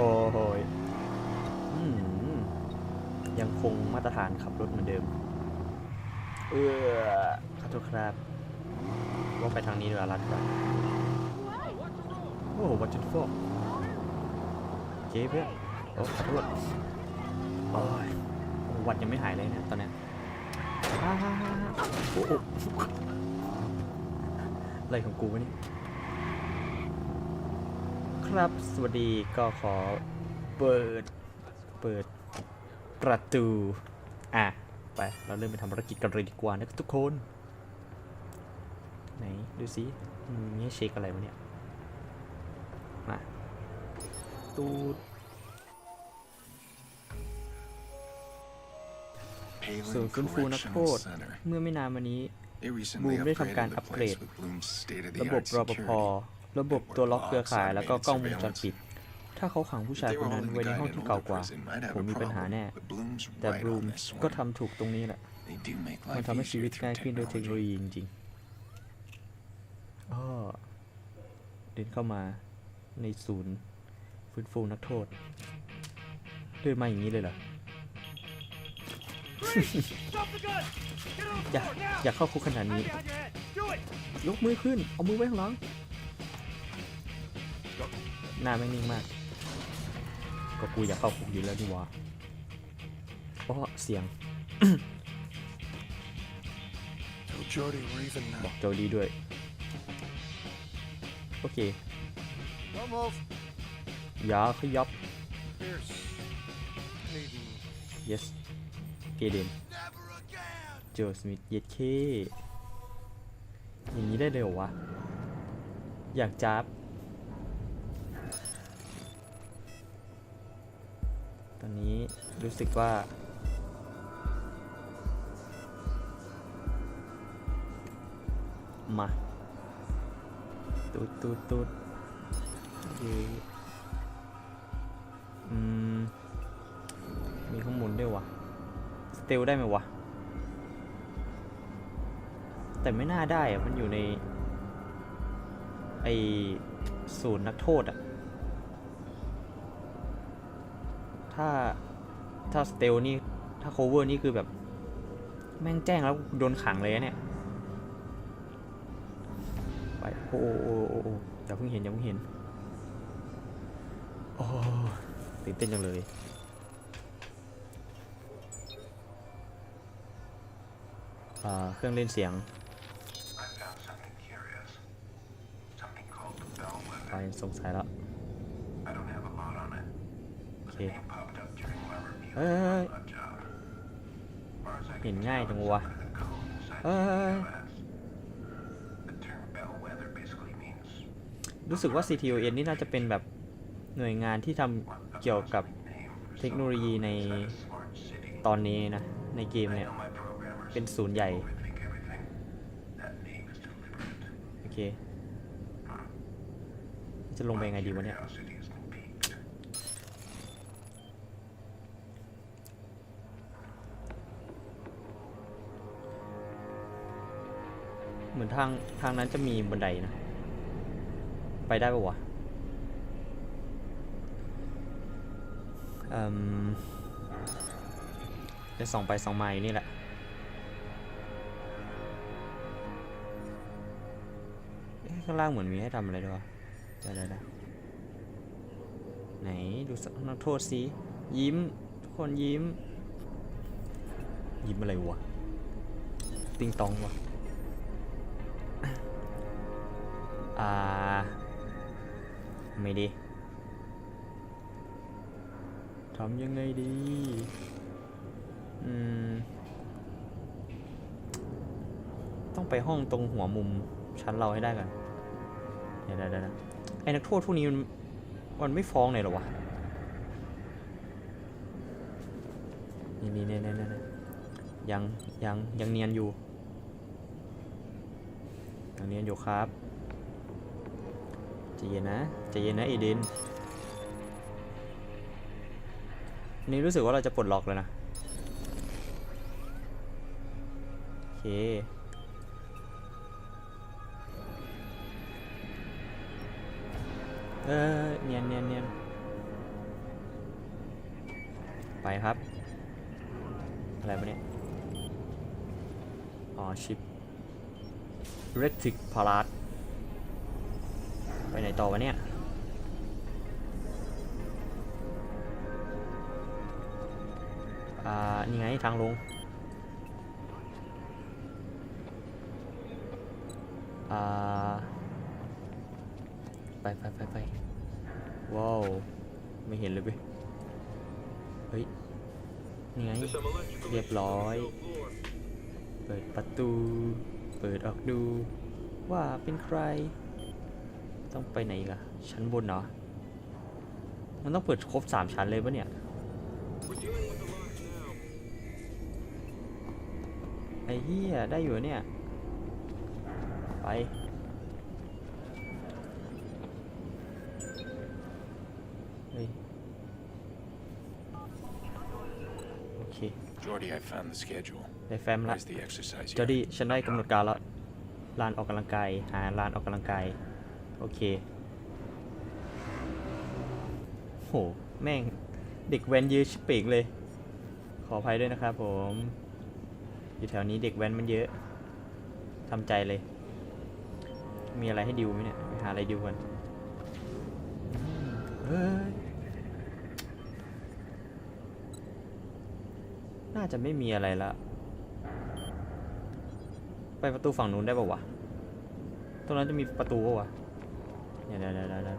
โอ้โหยอืมยังคงมาตรฐานขับรถเหมือนเดิม เออขอโทษครับว่าไปทางนี้ดีกว่าลัดกว่าโอ้วัดจุดฟอกเจ๊เพื่อนโอ้ขอโทษโอ้ยโอ้วัดยังไม่หายเลยเนี่ยตอนเนี้ยฮ่าฮ่าฮ่าฮ่าโอ้โหอะไรของกูวะเนี่ย ครับ สวัสดีก็ขอเปิด เปิดประตู อะ ไปเราเริ่มไปทำภารกิจกันเลยดีกว่านะครับทุกคน ไหน ดูสิอืมนี่เช็คอะไรวะเนี่ย มา ตูดศูนย์ฟื้นฟูนักโทษเมื่อไม่นานมานี้บูมได้ทำการอัปเกรด ระบบรปภ ระบบตัวล็อกเครือข่ายแล้วก็กล้องวงจรปิด ถ้าเขาขังผู้ชายคนนั้นไว้ในห้องที่เก่ากว่า ผมมีปัญหาแน่ แต่บลูมก็ทำถูกตรงนี้แหละ มันทำให้ชีวิตง่ายขึ้นด้วยเทคโนโลยีจริงๆอ้อเดินเข้ามาในศูนย์ฟื้นฟูนักโทษ เดินมาอย่างนี้เลยเหรอ อยากอยากเข้าคุกขนาดนี้ ยกมือขึ้น เอามือไว้ข้างหลัง หน้าไม่นิ่งมาก ก็กูอยากเข้าคุกอยู่แล้วนี่วะเพราะเสียงบอกโจดีด้วย โอเคอย่าขยับ yes เอเดนโจสมิธเย็ดเคอย่างนี้ได้เลยเหรอวะ อยากจับ ตอนนี้รู้สึกว่า มาตูดตูดตูดเย้อืม มีข้างบนด้วยวะสเตลได้ไหมวะ แต่ไม่น่าได้อะมันอยู่ใน ไอศูนย์นักโทษอะ ถ้าถ้าสเตลนี่ ถ้าโคเวอร์นี่คือแบบ แม่งแจ้งแล้วโดนขังเลยอะเนี่ย ไปโอ้โอ้โอ้โอ้โอ้อย่าเพิ่งเห็นอย่าเพิ่งเห็น โอ้ตื่นเต้นจังเลย อ่า เครื่องเล่นเสียงไปสงสัยแล้วโอเคเฮ้ยเห็นง่ายจังวะเฮ้ยรู้สึกว่า CTON นี่น่าจะเป็นแบบหน่วยงานที่ทำเกี่ยวกับเทคโนโลยีในตอนนี้นะ ในเกมเนี่ย เป็นศูนย์ใหญ่ โอเค จะลงไปยังไงดีวะเนี่ย มือนทางทางนั้นจะมีบันไดนะ ไปได้ปะวะจะส่องไปส่องมาอยู่นี่แหละ ข้างล่างเหมือนมีให้ทำอะไรด้วยวะเดี๋ยวเดี๋ยวเดี๋ยวไหน ดูสักนักโทษสิยิ้ม ทุกคนยิ้ม ยิ้มอะไรวะ ติงตองวะ อ่า ไม่ดีทำยังไงดี อืม ต้องไปห้องตรงหัวมุมชั้นเราให้ได้กันเดี๋ยวเดี๋ยวเดี๋ยวไอ้นักโทษพวกนี้มันมันไม่ฟ้องเลยหรอวะ นี่นี่นี่นี่นี่ยังยังยังเนียนอยู่ยังเนียนอยู่ครับ ใจเย็นนะใจเย็นนะอเดนนี่รู้สึกว่าเราจะปลดล็อกแล้วนะ โอเค เออเนียนเนียนเนียนไปครับ อะไรวะเนี่ย อ๋อ ชิปเรติกพาราส ไปไหนต่อวะเนี่ยอ่านี่ไงทางลงอ่าไปไปไปไปว้าว ไม่เห็นเลยเว้ยเฮ้ย นี่ไง เรียบร้อย เปิดประตู เปิดออกดู ว่าเป็นใคร ต้องไปไหนอีกอะชั้นบนเหรอมันต้องเปิดครบสามชั้นเลยปะเนี่ยไอ้เหี้ยได้อยู่เนี่ย ไปเฮ้ยโอเค Jordy, I found the schedule. ได้แฟมละ Where's the exercise จอ here? ดี้ฉันได้กำหนดการแล้วลานออกกำลังกายหาลานออกกำลังกาย โอเคโหแม่ง เด็กแว้นเยอะชิบเป่งเลย ขออภัยด้วยนะครับผม อยู่แถวนี้เด็กแว้นมันเยอะทำใจเลย มีอะไรให้ดิวไหมเนี่ยไปหาอะไรดิวกันอืมเฮ้ยน่าจะไม่มีอะไรละ ไปประตูฝั่งนู้นได้ป่าวะ ตรงนั้นจะมีประตูป่าวะ เดี๋ยวเดี๋ยวเดี๋ยวเดี๋ยว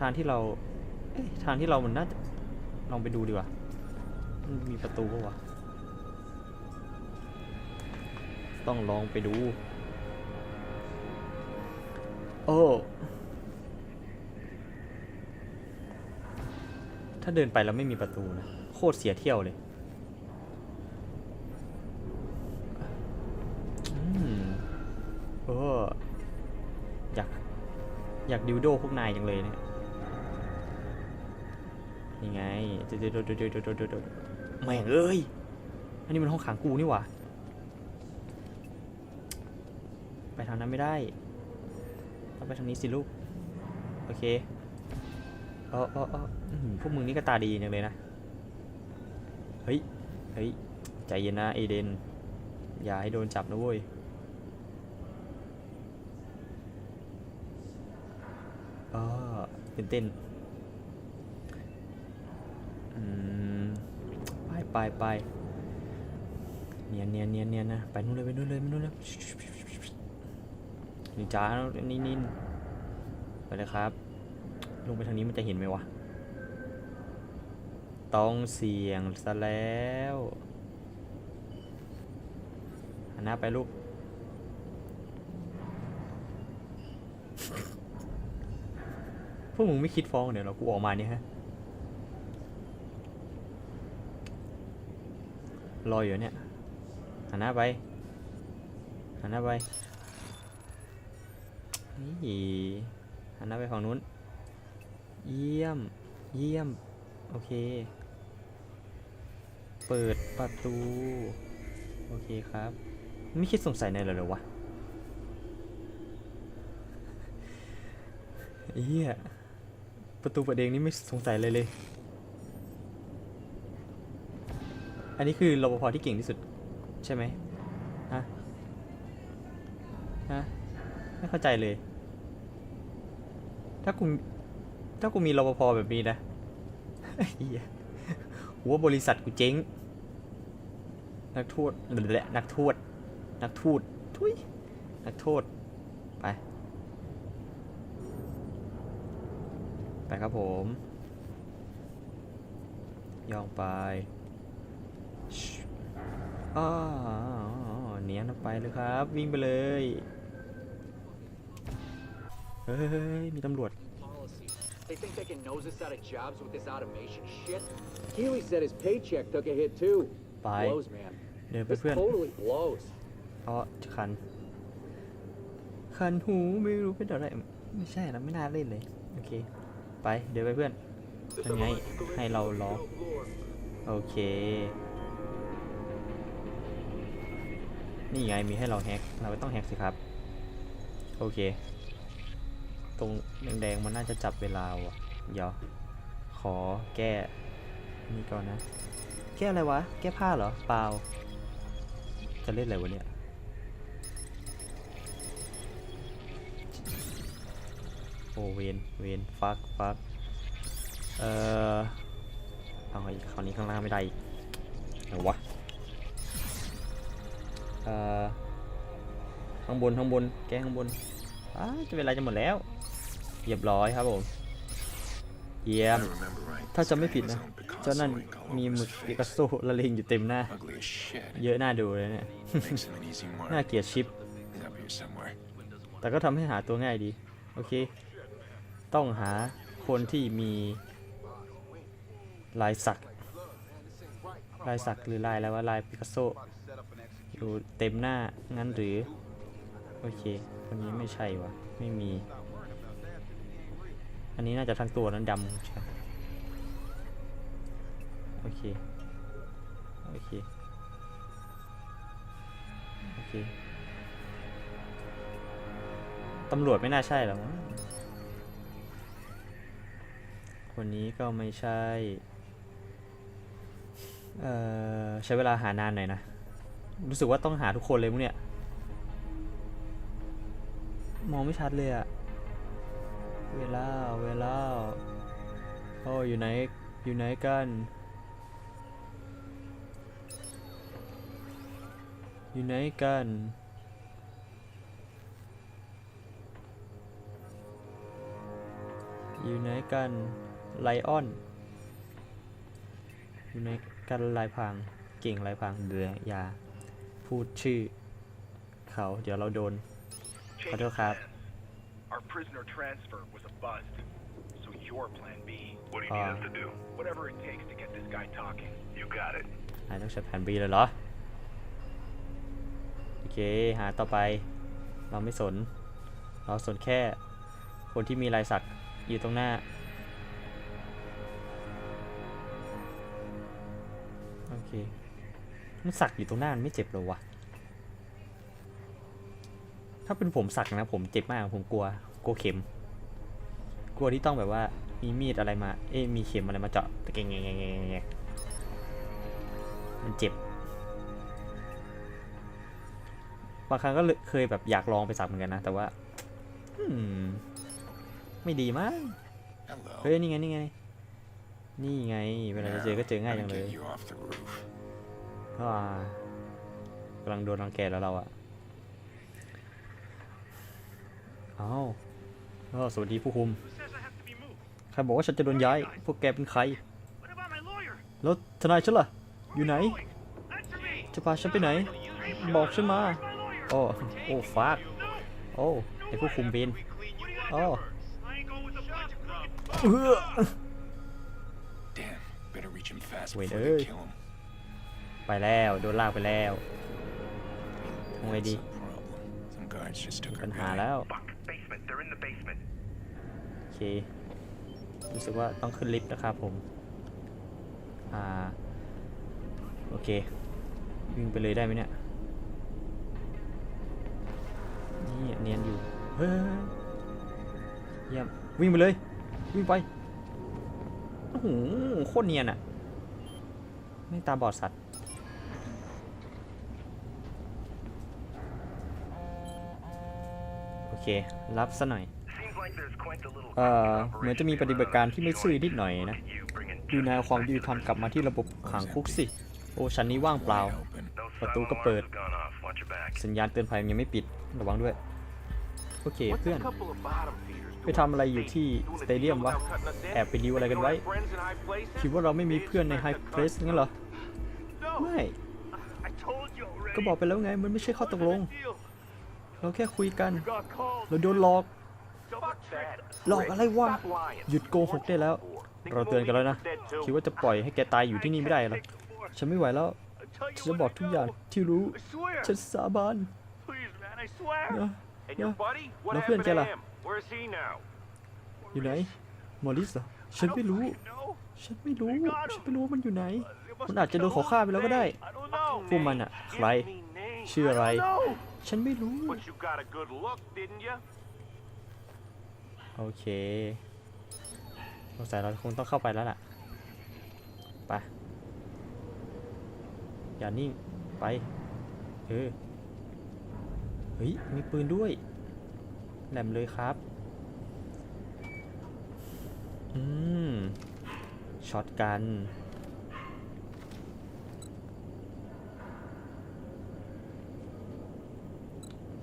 ทางที่เราเทางที่เรามันน่าจะลองไปดูดีกว่า มันมีประตูป่าวะ ต้องลองไปดู โอ้ ถ้าเดินไปแล้วไม่มีประตูนะ โคตรเสียเที่ยวเลย อยากดิวโดพวกนายจังเลยเนี่ยนี่ไงเดี๋ยวเดี๋ยวเดี๋ยวเดี๋ยวเดี๋ยวเดี๋ยวเดี๋ยวแม่งเอ้ย อันนี้มันห้องขังกูนี่หว่า ไปทางนั้นไม่ได้ ต้องไปทางนี้สิลูก โอเคเออเออเออพวกมึงนี่ก็ตาดีจังเลยนะ เฮ้ย เฮ้ย ใจเย็นนะเอเดน อย่าให้โดนจับนะเว้ย อ๋อตื่นเต้นไปไปไปเนียนเนียนเนียนเนียนนะไปนู่นเลยไปนู่นเลยไปนู่นเลยนี่จ้านี่นี่ไปเลยครับ ลงไปทางนี้มันจะเห็นไหมวะ ต้องเสี่ยงซะแล้วหันหน้าไปลูก วกมึงไม่คิดฟ้องเดี๋ยวเรากูออกมาเนี่ยฮะรออยู่เนี่ยหันหน้าไปหันหน้าไปนี่หันหน้าไปฝั่งนู้น เยี่ยม เยี่ยม โอเค เปิดประตู โอเคครับ ไม่คิดสงสัยในเลยเหรอวะเฮีย ประตูเปิดเองนี่ไม่สงสัยเลยเลย อันนี้คือรปภที่เก่งที่สุดใช่ไหมฮะ ฮะ ไม่เข้าใจเลย ถ้ากูถ้ากูมีรปภแบบนี้นะเหี้ยกูว่าบริษัทกูเจ๊ง นักโทษแหละนักโทษ นักทูตทุยนักโทษ ไป ไปครับผม ย่องไปชิอ้าเนียนไปเลยครับ วิ่งไปเลย เฮ้ย มีตำรวจ policy. They think they can nose us out of jobs with this automation shit? Keeley said his paycheck took a hit too. ไป Blows, man. เดินไป This เพื่อน totally blows. เพราะคัน คันหูไม่รู้เป็นอะไร ไม่ใช่นะไม่น่าเล่นเลย โอเค ไปเดินไปเพื่อนยังไงให้เราล็อกโอเค นี่ไงมีให้เราแฮกเราไม่ต้องแฮกสิครับ โอเค ตรงแดงๆมันน่าจะจับเวลาว่ะ เดี๋ยว ขอแก้นี่ก่อนนะ แก้อะไรวะ แก้ผ้าเหรอ เปล่า จะเล่นอะไรวะเนี่ย อเวนเวนฟักฟักเอ่อเอาอีกคราวนี้ข้างล่างไม่ได้อีกไหนวะเอ่อข้างบนข้างบนแก้ข้างบนอ้าจะเวลาจะหมดแล้วเรียบร้อยครับผมเยี่ยมถ้าจะไม่ผิดนะ เจ้านั่นมีหมึกปิกัสโซละเลงอยู่เต็มหน้า เยอะหน้าดูเลยเนี่ยน่าเกลียดชิป แต่ก็ทำให้หาตัวง่ายดี โอเค ต้องหาคนที่มีลายสัก ลายสักหรือลายอะไรว่าลายปิกัสโซอยู่เต็มหน้างั้นหรือ โอเคคนนี้ไม่ใช่วะไม่มี อันนี้น่าจะทั้งตัวนั้นดำใช่โอเค โอเค โอเค ตำรวจไม่น่าใช่หรอก คนนี้ก็ไม่ใช่ เอ่อ ใช้เวลาหานานหน่อยนะ รู้สึกว่าต้องหาทุกคนเลยมั้งเนี่ย มองไม่ชัดเลยอะเวลา เวลา โอ้อยู่ไหน อยู่ไหนกัน อยู่ไหนกันอยู่ไหนกัน ไลออนอยู่ไหนกันลายพรางเก่งลายพรางเดืออย่าพูดชื่อ เขาเดี๋ยวเราโดน ขอโทษครับ Our prisoner transfer was a bust. So your plan B. What do you need Uh, us to do? Whatever it takes to get this guy talking. You got it. นายต้องใช้แผน B เลยเหรอ โอเค หาต่อไป เราไม่สน เราสนแค่ คนที่มีลายสักอยู่ตรงหน้า เค มันสักอยู่ตรงหน้ามันไม่เจ็บเหรอวะ ถ้าเป็นผมสักนะ ผมเจ็บมาก ผมกลัว กลัวเข็ม กลัวที่ต้องแบบว่า มีมีดอะไรมา เอ้มีเข็มอะไรมาเจาะตะเกงงงแงงแงงมันเจ็บ บางครั้งก็เคยแบบอยากลองไปสักเหมือนกันนะ แต่ว่า ไม่ดีมั้ง Hello. เฮ้ย นี่ไง นี่ไง นี่ไง เวลาจะเจอก็เจอง่ายจัง Now, เล gotta ย get you off the roof. ว้ากำลังโดนรังแกแล้วเราอะเอ้าเอ้าสวัสดีผู้คุม Who says I have to be moved? ใครบอกว่าฉันจะโดนย้าย พวกแกเป็นใคร What about my lawyer? แล้วทนายฉันล่ะ อยู่ไหน Answer me. จะพาฉันไปไหน บอกฉันมา My lawyer. โอ้ โอ้ฟาดโอ้ ไอผู้คุมเวรโอ้ I ain't going with the bunch of crooked เออ Damn. Better reach him fast Wait, before they eh? kill him. ไปแล้วโดนลากไปแล้วทำไง What's ดี the problem? Some guards just took ปั our ญหา guy. แล้ว Fuck. Basement. They're in the basement. โอเครู้สึกว่าต้องขึ้นลิฟต์นะครับผมอ่าโอเควิ่งไปเลยได้ไหมเนี่ยนี่เนียนอยู่เฮ้ยเยี่ยมวิ่งไปเลยวิ่งไปโอ้โหโคตรเนียนอะ ไม่ตาบอดสัตว์ โอเค รับซะหน่อย เอ่อ เหมือนจะมีปฏิบัติการที่ไม่ซื่อนิดหน่อยนะ ดูแนว justice ความยุติธรรมกลับมาที่ระบบขังคุกสิ โอ้ชั้นนี้ว่างเปล่า ประตูก็เปิด สัญญาณเตือนภัยยังไม่ปิด ระวังด้วย โอเคเพื่อน ไปทำอะไรอยู่ที่สเตเดียมวะ แอบไปดิวอะไรกันไว้ คิดว่าเราไม่มีเพื่อนในไฮเพรสงั้นเหรอ ไม่ ก็บอกไปแล้วไง มันไม่ใช่ข้อตกลง เราแค่คุยกัน เราโดนหลอก หลอกอะไรวะ หยุดโกหกได้แล้ว เราเตือนกันแล้วนะ คิดว่าจะปล่อยให้แกตายอยู่ที่นี่ไม่ได้หรอ ฉันไม่ไหวแล้ว ฉันจะบอกทุกอย่างที่รู้ ฉันสาบาน Please, man. I swear. นะ And นะ your buddy? What Nó happened khuyên to kia là- him? Where's he now? อยู่ไหนมอริสเหรอฉันไม่รู้ No. ฉันไม่รู้ ฉันไม่รู้ว่ามันอยู่ไหน They must มันอาจจะโดนเขาฆ่าไปแล้วก็ได้ I don't know. พวกมันอะใคร Give me names. ชื่ออะไร No. ฉันไม่รู้ But you got a good look, didn't you? โอเคสงสัยเราคงต้องเข้าไปแล้วล่ะ ไป อย่านิ่ง ไป เออ เฮ้ย มีปืนด้วยแหลมเลยครับ อืม ช็อตกัน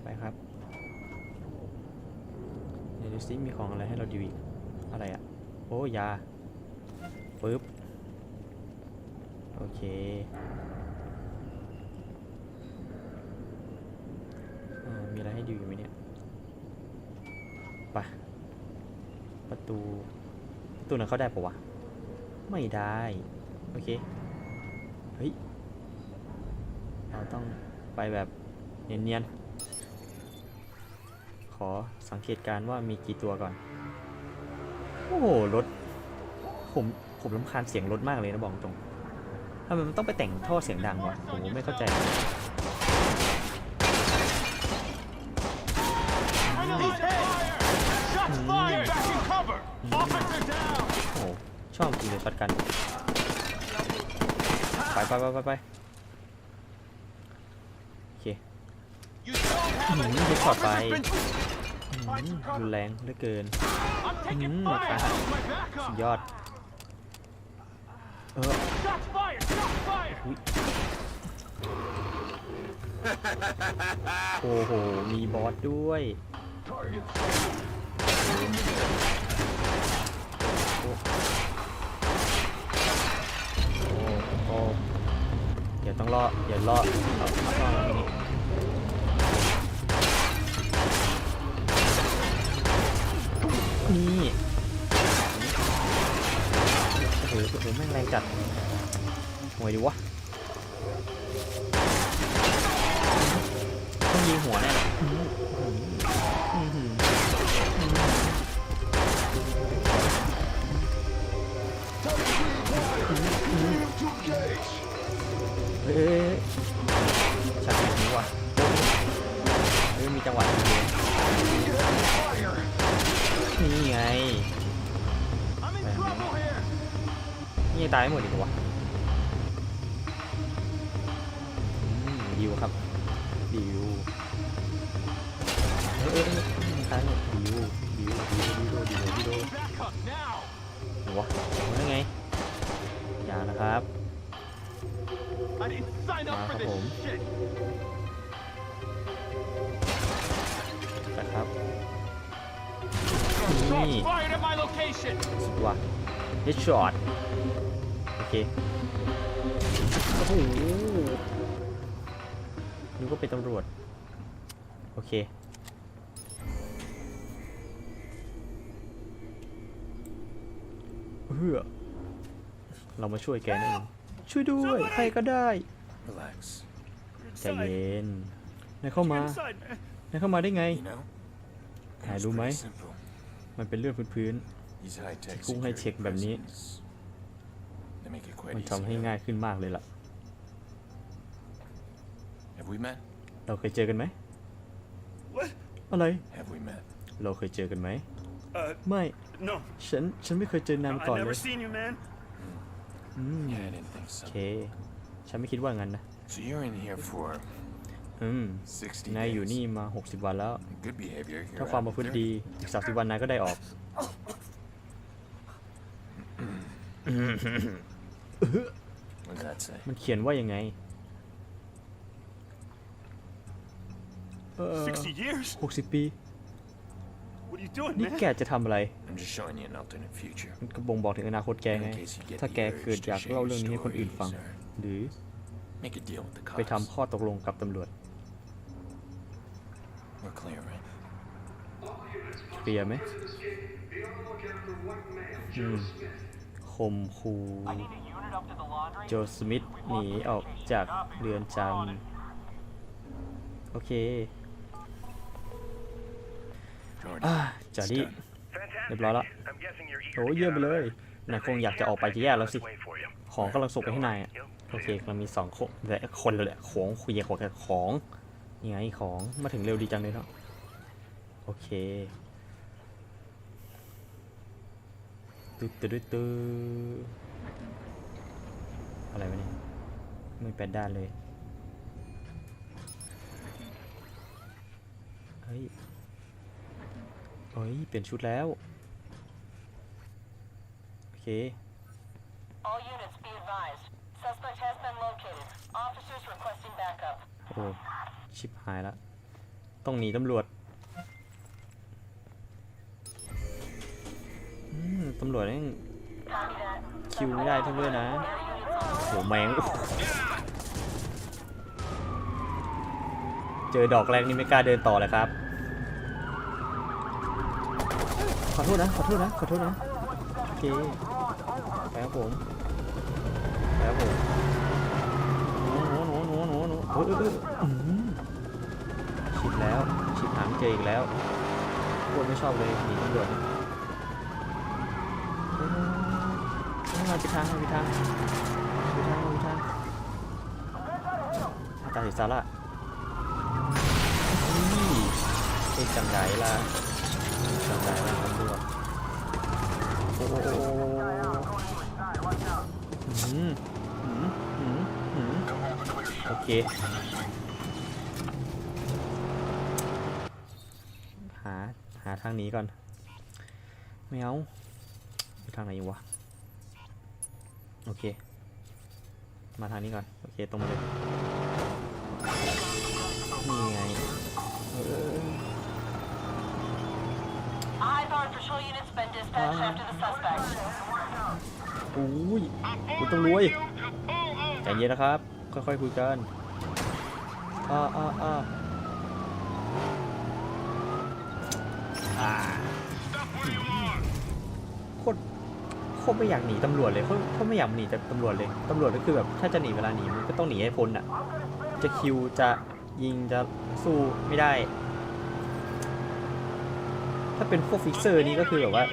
ไปครับ เดี๋ยวดูซิมีของอะไรให้เราดูอีก อะไรอะโอ้ยาปึ๊บ โอเค เอ่อ มีอะไรให้ดูอยู่ไหมเนี่ยไปประตู ประตูนั้นเข้าได้ปะวะ ไม่ได้ โอเค เฮ้ย เราต้องไปแบบเนียนๆ ขอสังเกตการว่ามีกี่ตัวก่อน โอ้โห รถ ผมผมรำคาญเสียงรถมากเลยนะบอกตรงทำไมมันต้องไปแต่งท่อเสียงดังวะ ผมไม่เข้าใจ Shots fired! Back in cover! Officer down! โอ้โหชอบจริงเลยช็อตกัน ไปไปไปไปไปโอเค You don't have อืม it! เฮดช็อตไป Officer's been... อืมรุนแรงเหลือเกิน I'm taking Mm, fire! okay. How's my backup? สุดยอด เออโอ้โห มีบอสด้วย โอ้โอ้เดี๋ยวต้องรอเดี๋ยวรอเอาเอาเอาเอานี่นี่โอ้โหโอ้โหแม่งแรงจัดหวยดิวะ ต้องยิงหัวแน่เลย อื้อหืออื้อหือเฮ้ยฉากแบบนี้ว่ะเฮ้ยมีจังหวะดีเลยนี่ไงนี่ตายหมดอีกวะ วะเอาได้ไง อย่านะครับ I didn't sign up for this shit! นะครับ Shots นี่ fired at my location! สุดว่ะเฮดช็อตโอเค โอ้โหนึกว่าเป็นตำรวจ โอเค เฮือเรามาช่วยแกนั่นเองช่วยด้วยใครก็ได้ Relax. ใจเย็นนายเข้ามา Inside, man! นายเข้ามาได้ไง You know? Hai It's đúng pretty mấy. simple. มันเป็นเรื่องพื้น These high-tech Cũng hay security check แบบนี้ prisons, They make it ๆ quite มัน easy. ทำให้ huh? ง่ายขึ้นมากเลยล่ะ Have we met? เราเคยเจอกันไหม What? อะไร Have we met? เราเคยเจอกันไหม Uh, ไม่ no. ฉัน ฉันไม่เคยเจอนาย no มา I've ก่อนเล never ย seen you, man. อืม Yeah, I didn't think โอ so. เค ฉันไม่คิดว่างั้นนะ So you're in here for อืม 60นายอยู่ days. นี่มา 60 วันแล้ว Good behavior. ถ้า You're ความ out ประ in พฤติ 30. ดีอีก30วันนายก็ได้ออก What does that say? มันเขียนว่ายังไงเออ60 years? 60ปี What are you doing, นี่ man? แกจะทำอะไร I'm just showing you an alternate future. มันก็บ่งบอกถึงอนาคตแก In ไง case you get ถ้า the แก urge เกิด to อยาก share เล่า your เรื่องนี้ให้คนอื่น stories ฟัง or หรือ make a deal with the ไป cops. ทำข้อตกลงกับตำรวจ We're clear, right? เคลียร์ไหมอืมคมคูโจสมิธหนีออกจากเรือนจำโอเค Jordan. อ่าจารี It's done. Fantastic. Để bỏ lại. I'm guessing you're eager โอ้ to เยี่ย get มไป out เล of ย there. นายคงอยากจะออกไปจะแย่แล้วสิ Wait for you. ของกำลังส่งไปให้นายอะโอเคเรามีสองคนแต่คนเลยแหละของคุยกับของของนี่ไงของมาถึงเร็วดีจังเลยเนาะโอเคตึ๊ดตึ๊ดตึ๊ดตึ๊ดอะไรวะเนี่ยมือแปดด้านเลยเฮ้ย เฮ้ย เปลี่ยนชุดแล้ว โอเค All units be advised. Suspect has been located. Officers requesting backup. โอ้ชิบหายละ ต้องหนีตำรวจ อืม ตำรวจนี่ Copy that. คิวไม่ได้ทั้งด้วยนะโหแมง เจอดอกแรกนี่ไม่กล้าเดินต่อเลยครับ ขอ โทษนะ ขอโทษนะ ขอโทษนะ โอเคไปครับผมไปครับผมหนูหนูหนูหนูหนูหนูเออเออเอออื้อหือชิดแล้วชิดหาไม่เจออีกแล้วโคตรไม่ชอบเลยหนีตำรวจเนี่ยเออเออมาไปทางมาไปทางไปทางไปทางอาตาสิสาระนี่เอ็กจังไดล่ะ จังไดล่ะตำรวจโอ้โหอืมหืมหืมหืมโอเค หา หาทางนี้ก่อน ไม่เอาไปทางไหนอยู่วะ โอเค มาทางนี้ก่อน โอเค ตรงมาเลย โอุ้ยคุณต้องรวยใจเย็นนะครับ ค่อยๆคุยกันอ่าอ่าอ่าอ่าโคตรโคตรไม่อยากหนีตำรวจเลยโคตรโคตรไม่อยากหนีจากตำรวจเลยตำรวจก็คือแบบถ้าจะหนีเวลาหนีมันก็ต้องหนีให้พ้นอะ จะคิวจะยิงจะสู้ไม่ได้ ถ้าเป็นพวกฟิกเซอร์นี่ก็คือแบบว่า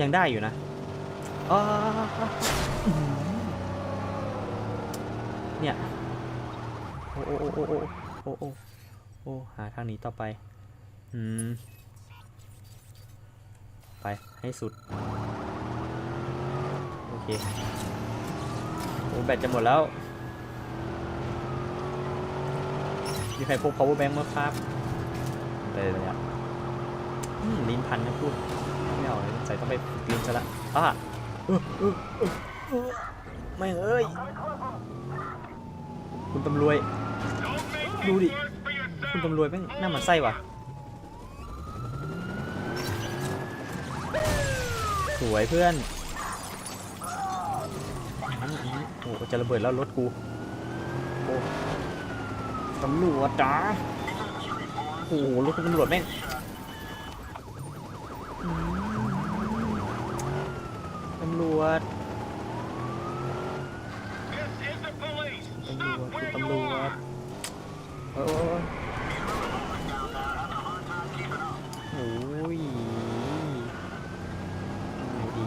ยังได้อยู่นะเนี่ย โอ้โอ้โอ้โอ้โอ้โอ้โอ้หาทางนี้ต่อไป อืม ไปให้สุด โอเค โอ้แบตจะหมดแล้ว มีใครพก power bank มั้งครับเลยเลยอะลิ้นพันนะพูด ไม่เอาเลยใส่ต้องไปฝึกลิ้นซะละอะไม่เอ้ย คุณตำรวจดูดิ คุณตำรวจแม่งหน้าหมันไส้ว่ะ สวยเพื่อนโอ้โหจะระเบิดแล้วรถกูโอ้ตำรวจจ้าโอ้โหรถตำรวจแม่งอืมตำรวจ ตำรวจคุณตำรวจโอ้ยโอ้ยไหนดี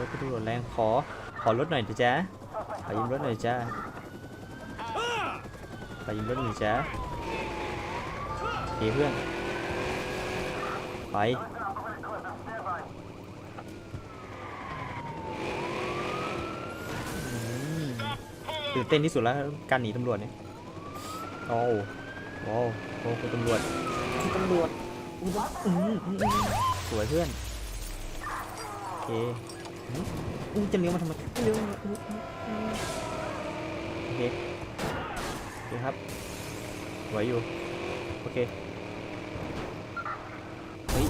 รถคุณตำรวจแรง ขอขอรถหน่อยดิจ๊ะขอยืมรถหน่อยจ้าขอยืมรถหน่อยจ้าโอเคเพื่อน ไปอืมตื่นเต้นที่สุดแล้วการหนีตำรวจเนี่ยโอ้โอ้โอ้คุณตำรวจคุณตำรวจคุณตำอืมอืมอืมสวยเพื่อนโอเค อืมอืมจะเลี้ยวมาทำไมเลี้ยวมาโอเคโอเคครับไหวอยู่ โอเค เฮ้ย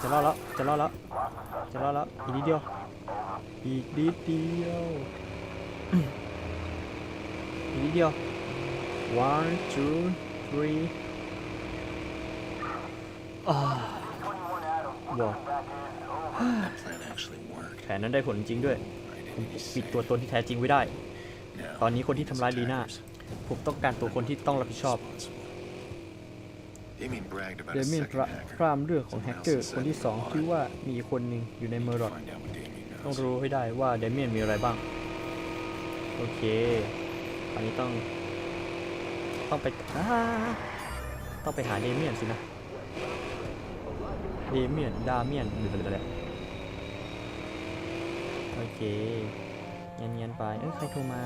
จะรอดแล้ว จะรอดแล้ว จะรอดแล้ว อีกนิดเดียว อีกนิดเดียว อีกนิดเดียว one two three อ่าว้า แผนนั้นได้ผลจริงด้วยผมปิดตัวตนที่แท้จริงไว้ได้ ตอนนี้คนที่ทำร้ายลีน่าผมต้องการตัวคนที่ต้องรับผิดชอบเดเมียนพระ hacker. พรามเรื่องของแฮกเกอร์คนที่สองที่ว่ามีคนหนึ่งอยู่ในเมอร์ดอนต้องรู้ให้ได้ว่าเดเมียนมีอะไรบ้าง โอเค อันนี้ต้อง ต้องไปต้องไปหาเดเมียนสินะ เดเมียน ดาเมียนหรืออะไรโอเคเงียนเงียนๆไปเอ้ยใครโทรมา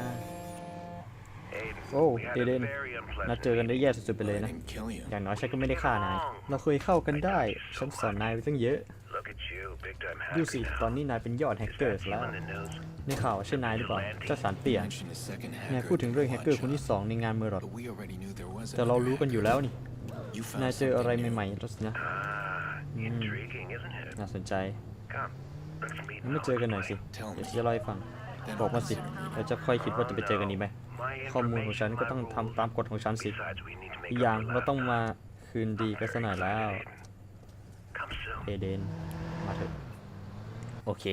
Aiden, Oh, we had a Aiden. very unpleasant นัดเจอกันได้แย่สุดๆไปเลย I นะ didn't kill you. อย่างน้อยฉันก็ไม่ได้ฆ่านาย เราเคยเข้ากันได้ ฉันสอนนายไปตั้งเยอะ Look at you, big time ดู hacker สิต now. อนนี้นายเป็นยอดแฮก Is เกอร์ that แล้ว you in the news? ในข่าวใช่นายหรือเปล่าเจ้าสารเตี่ย Mentioned a second นาย hacker พูดถึงเรื่อง at แฮ the กเกอร์ lunch. คนที่สองในงานเมอร์รอด But we already knew there was แต่เรา another รู้กันอยู่แล้วนี่ hacker. You found นายเจออะไร something new. ใหม่ๆแล้วสินะ Ah, intriguing, isn't it? น่าสนใจ Come, let's meet งั้นมาเจอกันหน่อยสิ Tell เดี๋ยว me. ฉันจะเล่าให้ฟัง Then บอก I'll มาสิ consider meeting. เราจะค่อยคิดว่าจะไปเจอกันนี้ไหม My ข้อมูลของฉัน information, ก็ my ต้อง rules. ทำตามกฎของฉันสิ Besides, we need to make อีก up อย่าง for เรา last ต้อง time. มาคืนดีกันสักหน่อยแล้ว Come soon. เอเดน มาเถอะ โอเค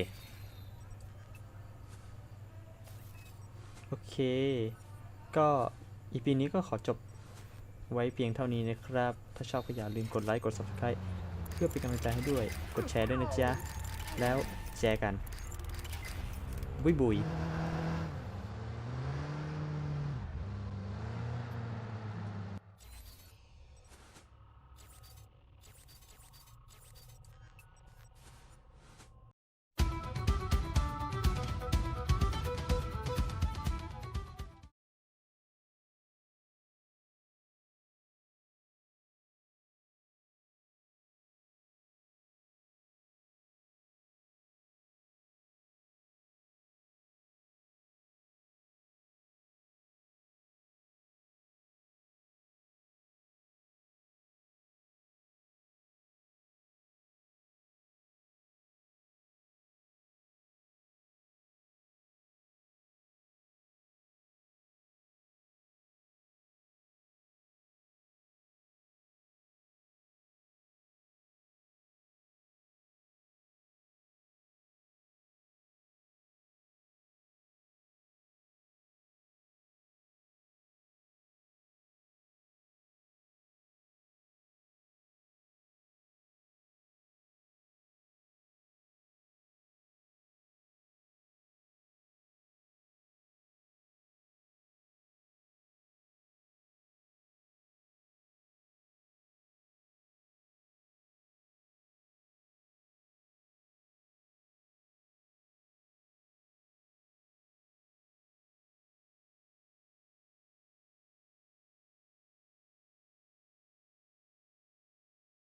โอเค ก็อีพีนี้ก็ขอจบไว้เพียงเท่านี้นะครับ ถ้าชอบก็อย่าลืมกดไลค์ กด subscribe เพื่อเป็นกำลังใจให้ด้วย กดแชร์ด้วยนะจ๊ะ แล้วแชร์กันบุยบุย